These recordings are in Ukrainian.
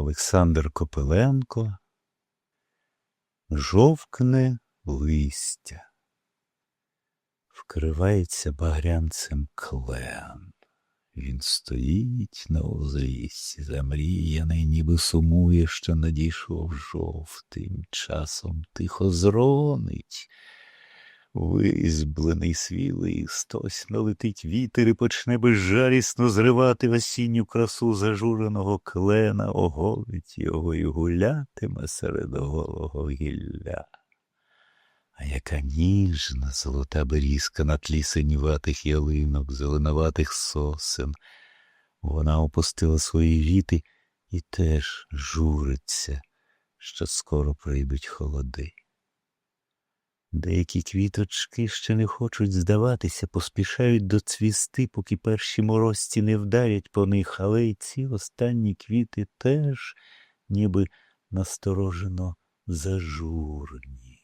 Олександр Копиленко Жовкне листя. Вкривається багрянцем клен. Він стоїть на узліссі, замріяний, ніби сумує, що надійшов жовтим. Часом тихо зронить. Визблений свій лист, ось налетить вітер і почне безжалісно зривати осінню красу зажуреного клена, оголить його і гулятиме серед голого гілля. А яка ніжна золота берізка на тлі синюватих ялинок, зеленуватих сосен. Вона опустила свої віти і теж журиться, що скоро прийдуть холоди. Деякі квіточки ще не хочуть здаватися, поспішають доцвісти, поки перші морозці не вдарять по них, але й ці останні квіти теж ніби насторожено зажурні.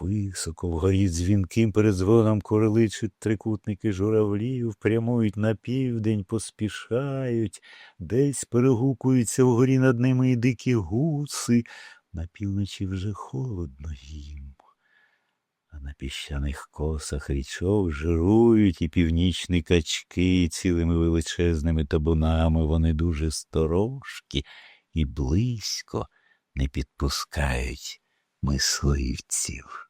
Високо вгорі дзвінким передзвоном кореличуть трикутники журавлів, прямують на південь, поспішають, десь перегукуються вгорі над ними і дикі гуси, на півночі вже холодно їм. На піщаних косах річок жирують і північні качки, і цілими величезними табунами вони дуже сторожкі і близько не підпускають мисливців.